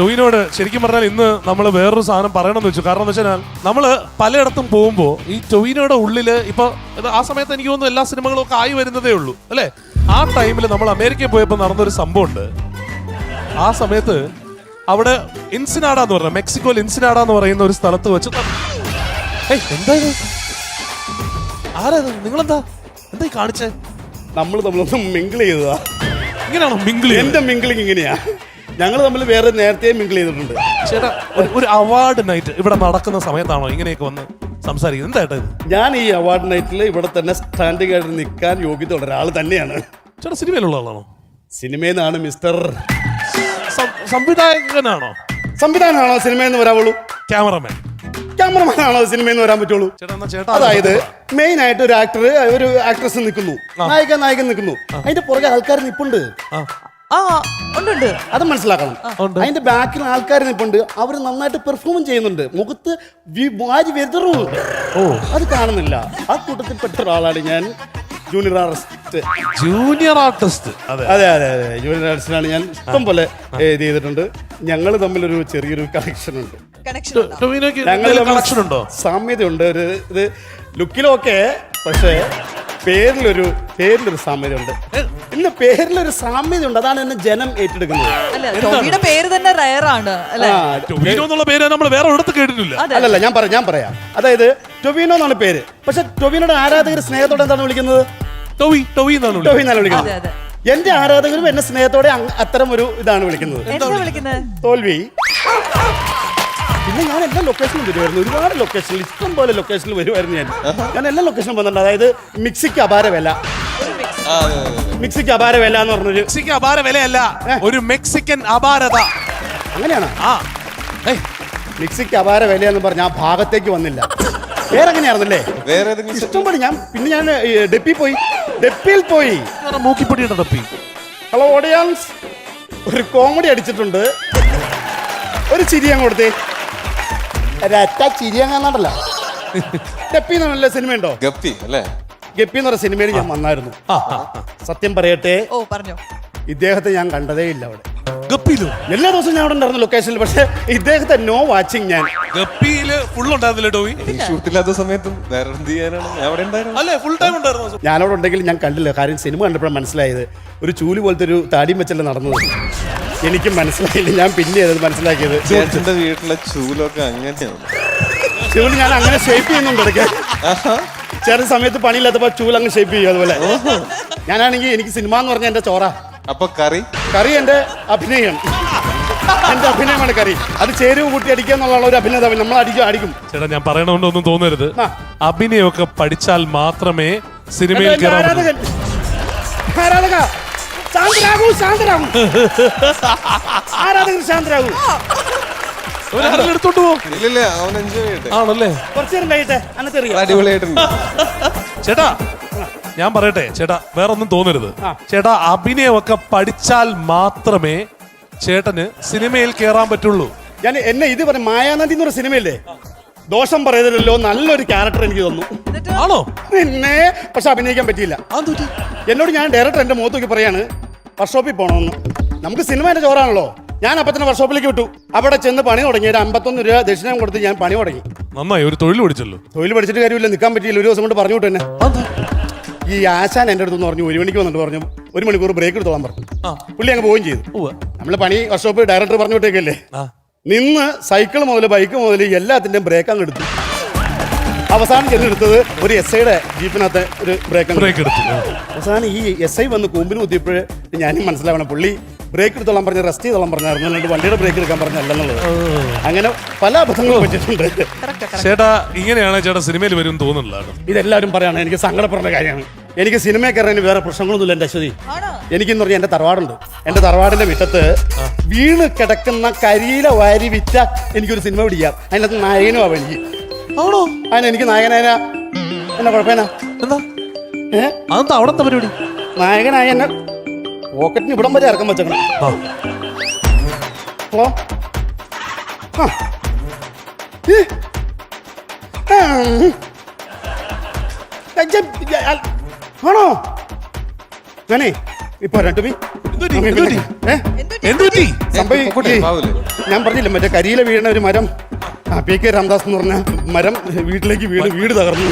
ടൊവിനോട് ശരിക്കും പറഞ്ഞാൽ ഇന്ന് നമ്മൾ വേറൊരു സാധനം പറയണമെന്ന് വെച്ചു. കാരണം എന്ന് വെച്ചാൽ നമ്മൾ പലയിടത്തും പോകുമ്പോൾ ഈ ടൊവിനോയുടെ ഉള്ളിൽ ഇപ്പൊ ആ സമയത്ത് എനിക്ക് തോന്നുന്നു എല്ലാ സിനിമകളും ഒക്കെ ആയി വരുന്നതേ ഉള്ളൂ അല്ലേ? ആ ടൈമിൽ നമ്മൾ അമേരിക്കയിൽ പോയപ്പോൾ നടന്നൊരു സംഭവമുണ്ട് ആ സമയത്ത് അവിടെ ഇൻസിനാഡ എന്ന് പറഞ്ഞ മെക്സിക്കോയിൽ ഇൻസിനാഡ എന്ന് പറയുന്ന ഒരു സ്ഥലത്ത് വെച്ച് എന്താ ആരാ നിങ്ങളെന്താ? എന്താ കാണിച്ചേ? നമ്മൾ തമ്മിലൊന്ന് മിങ്കിൾ ചെയ്തതാ. ഇങ്ങനെയാണോ മിങ്കിൾ എന്റെ മിങ്കിളിങ് ഇങ്ങനെയാ. ഞങ്ങൾ തമ്മിൽ വേറെ നേരത്തെ മിങ്കിൾ ചെയ്തിട്ടുണ്ട്. ചേട്ടാ ഒരു- ഒരു അവാർഡ് നൈറ്റ് ഇവിടെ നടക്കുന്ന സമയത്താണോ ഇങ്ങനെയൊക്കെ വന്ന് സംസാരിക്കുന്നത്? എന്താ ചേട്ടാ ഇത്? ഞാൻ ഈ അവാർഡ് നൈറ്റിൽ ഇവിടെ തന്നെ സ്റ്റാൻഡിംഗ് ആയിട്ട് നിൽക്കാൻ യോഗ്യതയുള്ള ഒരാൾ തന്നെയാണ്. ചേട്ടാ സിനിമയിലുള്ള ആളാണോ? സിനിമയിൽ നിന്നാണ് മിസ്റ്റർ സം- സംവിധായകനാണോ? സംവിധാനമാണോ സിനിമയിൽ നിന്ന് വരാവുള്ളൂ. ക്യാമറമാൻ ക്യാമറമാനാണോ സിനിമയിൽ നിന്ന് വരാൻ പറ്റുള്ളൂ. ചേട്ടാ എന്നാ ചേട്ടാ അതായത് മെയിൻ ആയിട്ട് ഒരു ആക്ടർ ഒരു ആക്ട്രസ് നിൽക്കുന്നു. നായിക നായകൻ നിൽക്കുന്നു. അതിന്റെ പുറകെ ആൾക്കാർ നിപ്പുണ്ട്. ആ, ആ ഉണ്ട് ഉണ്ട് അത് മനസ്സിലാക്കണം. അതിന്റെ ബാക്കിൽ ആൾക്കാർ നിൽപ്പുണ്ട് അവർ നന്നായിട്ട് പെർഫോം ചെയ്യുന്നുണ്ട്. മുഖത്ത് വി- വാരി വെതറും. ഓ. അത് കാണുന്നില്ല. ആ കൂട്ടത്തിൽ പെട്ട ഒരാളാണ് ഞാൻ ജൂനിയർ ആർട്ടിസ്റ്റ് ജൂനിയർ ആർട്ടിസ്റ്റ് അതെ അതെ അതെ ജൂനിയർ ആർട്ടിസ്റ്റിനാണ് ഞാൻ ഇഷ്ടം പോലെ ഇത് ചെയ്തിട്ടുണ്ട്. ഞങ്ങൾ തമ്മിലൊരു ചെറിയൊരു കണക്ഷൻ ഉണ്ട്. ഞങ്ങൾ കളക്ഷൻ ഉണ്ടോ? സാമ്യതയുണ്ട്. ഒരു ഇത് ലുക്കിലൊക്കെ പക്ഷേ പേരിലൊരു പേരിലൊരു സാമ്യതയുണ്ട്. ഇല്ല പേരിലൊരു സാമ്യതയുണ്ട്. അതാണ് എന്നെ ജനം ഏറ്റെടുക്കുന്നത്. അല്ല ടോമിയുടെ പേര് തന്നെ റയറാണ് ആണ് അല്ലെ? ആ ടൊവിനോ എന്നുള്ള പേര് നമ്മൾ വേറെ ഒരിടത്ത് കേട്ടിട്ടില്ല. അല്ലല്ല ഞാൻ പറയാം ഞാൻ പറയാം. അതായത് ടൊവിനോ എന്നാണ് പേര്. പക്ഷെ ടൊവിനോയുടെ ആരാധകർ സ്നേഹത്തോടെ എന്താണ് വിളിക്കുന്നത്? ടൊവി ടൊവി എന്നാണ് വിളിക്കുന്നത്. ടൊവി എന്നാണ് അതെ വിളിക്കുന്നത്. അതെ എന്റെ ആരാധകരും എന്നെ സ്നേഹത്തോടെ അത്തരം ഒരു ഇതാണ് വിളിക്കുന്നത്. എന്താ വിളിക്കുന്നത് തോൽവി. പിന്നെ ഞാൻ എല്ലാ ലൊക്കേഷനിലും വരുമായിരുന്നു ഒരുപാട് ലൊക്കേഷനിൽ ഇഷ്ടം പോലെ ലൊക്കേഷനിൽ വരുമായിരുന്നു ഞാൻ. ഞാൻ എല്ലാ ലൊക്കേഷനിലും വന്നിട്ടുണ്ട്. അതായത് മിക്സിക്ക് അപാര വില. മിക്സിക്ക് അപാര വില എന്ന് പറഞ്ഞൊരു മെക്സിക്കൻ അപാര വിലയല്ല ഒരു മെക്സിക്കൻ അപാരത. അങ്ങനെയാണ്? ആ. ഏയ് മിക്സിക്ക് അപാര വില എന്ന് പറഞ്ഞ ആ ഭാഗത്തേക്ക് വന്നില്ല. വേറെ എങ്ങനെയായിരുന്നല്ലേ വേറെ ഏതെങ്കിലും ഇഷ്ടം പോലെ ഞാൻ പിന്നെ ഞാൻ ഈ, ഡെപ്പി പോയി. ഡെപ്പിയിൽ പോയി. മൂക്കിപ്പൊടിയുടെ തപ്പി ഹലോ ഓഡിയൻസ് ഒരു കോമഡി അടിച്ചിട്ടുണ്ട്. ഒരു ചിരി അങ്ങ് കൊടുത്തേ. ഒരറ്റ ചിരി അങ്ങാണ്ടല്ല ഡെപ്പി എന്ന് പറഞ്ഞ സിനിമ ഉണ്ടോ ഗപ്പി അല്ലേ? ഗപ്പി എന്ന് പറഞ്ഞ സിനിമയിൽ ഞാൻ വന്നായിരുന്നു. സത്യം പറയട്ടെ? ഓ പറഞ്ഞു. ഇദ്ദേഹത്തെ ഞാൻ കണ്ടതേ ഇല്ല അവിടെ. ഗപ്പിയിലോ? എല്ലാ ദിവസവും ഞാൻ അവിടെ ഉണ്ടായിരുന്നു ലൊക്കേഷനിൽ പക്ഷെ ഇദ്ദേഹത്തെ നോ വാച്ചിങ് ഞാൻ. ഗപ്പിയിൽ ഫുൾ ഉണ്ടായിരുന്നില്ല ഷൂട്ടില്ലാത്ത സമയത്തും വേറെ എന്ത് ചെയ്യാനാണ്? ഞാൻ അവിടെ ഉണ്ടായിരുന്നു. അല്ലേ ഫുൾ ടൈം ഉണ്ടായിരുന്നു. ഞാനവിടെ ഉണ്ടെങ്കിൽ ഞാൻ കണ്ടില്ല. കാര്യം സിനിമ കണ്ടപ്പോഴാണ് മനസ്സിലായത്. ഒരു ചൂലി പോലത്തെ ഒരു താടിയും വെച്ചല്ല നടന്നത്. എനിക്കും മനസ്സിലായില്ല. ഞാൻ പിന്നെ അത് മനസ്സിലാക്കിയത്. ചേട്ടന്റെ വീട്ടിലെ ചൂലൊക്കെ അങ്ങനെയാണ്. ചൂൽ ഞാൻ അങ്ങനെ ഷേപ്പ് ചെയ്യുന്നുണ്ട് ഇടയ്ക്ക്. ചില സമയത്ത് പണിയില്ലാത്തപ്പോ ചൂൽ അങ്ങ് ഷേപ്പ് ചെയ്യും അതുപോലെ. ഞാനാണെങ്കിൽ എനിക്ക് സിനിമ എന്ന് പറഞ്ഞാൽ എന്റെ ചോറ. അപ്പൊ കറി? കറി എന്റെ അഭിനയം. എന്റെ അഭിനയമാണ് കറി. അത് ചേരുവ് കൂട്ടി അടിക്കുക എന്നുള്ള ഒരു അഭിനേതാവ് നമ്മൾ അടിക്കും അടിക്കും. ചേട്ടാ ഞാൻ പറയണമെന്നൊന്നും തോന്നരുത്. അഭിനയമൊക്കെ പഠിച്ചാൽ മാത്രമേ സിനിമയിൽ കയറാൻ. ആരാധകൻ. ആരാധക. ശാന്തരാകൂ ശാന്തരാകൂ. ആരാധകൻ ശാന്തരാകൂ. എടുത്തോണ്ട് ആണല്ലേ? കുറച്ചു നേരം കഴിയട്ടെ അന്നത്തെ അടിപൊളിയായിട്ടുണ്ട്. ചേട്ടാ ഞാൻ പറയട്ടെ ചേട്ടാ വേറെ ഒന്നും തോന്നരുത്. ചേട്ടാ അഭിനയമൊക്കെ പഠിച്ചാൽ മാത്രമേ ചേട്ടന് സിനിമയിൽ കയറാൻ പറ്റുള്ളൂ. ഞാൻ എന്നെ ഇത് പറയും മായാനദി എന്ന് പറഞ്ഞ സിനിമയില്ലേ? ദോഷം പറയുന്നില്ലല്ലോ നല്ലൊരു ക്യാരക്ടർ എനിക്ക് തന്നു. ആണോ? പിന്നെ പക്ഷെ അഭിനയിക്കാൻ പറ്റിയില്ല? എന്നോട് ഞാൻ ഡയറക്ടർ എന്റെ മുഖത്തൊക്കെ പറയാണ് വർക്ക്ഷോപ്പിൽ പോകണമെന്ന് നമുക്ക് സിനിമേന്റെ ചോറാണല്ലോ. ഞാൻ അപ്പം തന്നെ വർക്ക്ഷോപ്പിലേക്ക് വിട്ടു. അവിടെ ചെന്ന് പണി തുടങ്ങി. ഒരു അമ്പത്തൊന്ന് രൂപ ദക്ഷിണം കൊടുത്ത് ഞാൻ പണി തുടങ്ങി. നന്നായി ഒരു തൊഴിൽ പഠിച്ചല്ലോ. തൊഴിൽ പഠിച്ചിട്ട് കാര്യമില്ല. നിൽക്കാൻ പറ്റിയില്ല. ഒരു ദിവസം കൊണ്ട് പറഞ്ഞു വിട്ടു തന്നെ ഈ ആശാൻ എന്റെ അടുത്ത് പറഞ്ഞു ഒരു മണിക്ക് വന്നിട്ട് പറഞ്ഞു ഒരു മണിക്കൂർ ബ്രേക്ക് എടുത്തോളാൻ പറഞ്ഞു. പുള്ളി അങ്ങ് പോവുകയും ചെയ്തു. നമ്മൾ നമ്മൾ പണി വർക്ക്ഷോപ്പ് ഡയറക്ടർ പറഞ്ഞു വിട്ടേക്കല്ലേ. നിന്ന് സൈക്കിൾ മുതൽ ബൈക്ക് മുതൽ എല്ലാത്തിന്റെയും ബ്രേക്ക് അങ്ങ് എടുത്തു. അവസാനം ചെന്നെടുത്തത് ഒരു എസ് ഐയുടെ ജീപ്പിനകത്ത് ഒരു ബ്രേക്ക് ബ്രേക്ക് എടുത്തു. അവസാനം ഈ എസ് ഐ വന്ന് കൂമ്പിന് കുത്തിയപ്പോഴേ ഞാനും മനസ്സിലാവണം പുള്ളി ബ്രേക്ക് എടുത്തോളാൻ പറഞ്ഞ റെസ്റ്റ് ചെയ്തോളാൻ പറഞ്ഞായിരുന്നു. അല്ലാണ്ട് വണ്ടിയുടെ ബ്രേക്ക് എടുക്കാൻ പറഞ്ഞല്ലെന്നുള്ളത് അങ്ങനെ പല അബദ്ധങ്ങളും പറ്റിയിട്ടുണ്ട്. ചേട്ടാ ഇങ്ങനെയാണ് ചേട്ടാ സിനിമയിൽ വരും തോന്നുന്നില്ല ഇതെല്ലാവരും പറയാണ്. എനിക്ക് സങ്കടപ്പെടുന്ന കാര്യമാണ്. എനിക്ക് സിനിമയൊക്കെ കയറാൻ വേറെ പ്രശ്നങ്ങളൊന്നുമില്ല എന്റെ അശ്വതി. എനിക്കെന്ന് പറഞ്ഞാൽ എന്റെ തറവാടുണ്ട്. എന്റെ തറവാടിന്റെ മുറ്റത്ത് വീണ് കിടക്കുന്ന കരിയില വാരി വിറ്റ എനിക്കൊരു സിനിമ പിടിക്കാം. അതിനകത്ത് നായകനും ആവാം എനിക്ക്. ആണോ? അതിന് എനിക്ക് നായകനായ എന്നാ കുഴപ്പേനാ എന്താ? ഏഹ് അതെന്താ അവിടത്തെ പരിപാടി? നായകനായ എന്നെ പോക്കറ്റിന് ഇവിടം വരെ ഇറക്കം വെച്ചേക്കണം. അൽ- ആണോ? ഞാനേ ഇപ്പൊ രണ്ടു മീ? ഞാൻ പറഞ്ഞില്ല മറ്റേ കരിയിലെ വീണ ഒരു മരം ആ പി കെ രാംദാസ് എന്ന് പറഞ്ഞ മരം വീട്ടിലേക്ക് വീട് വീട് തകർന്നു.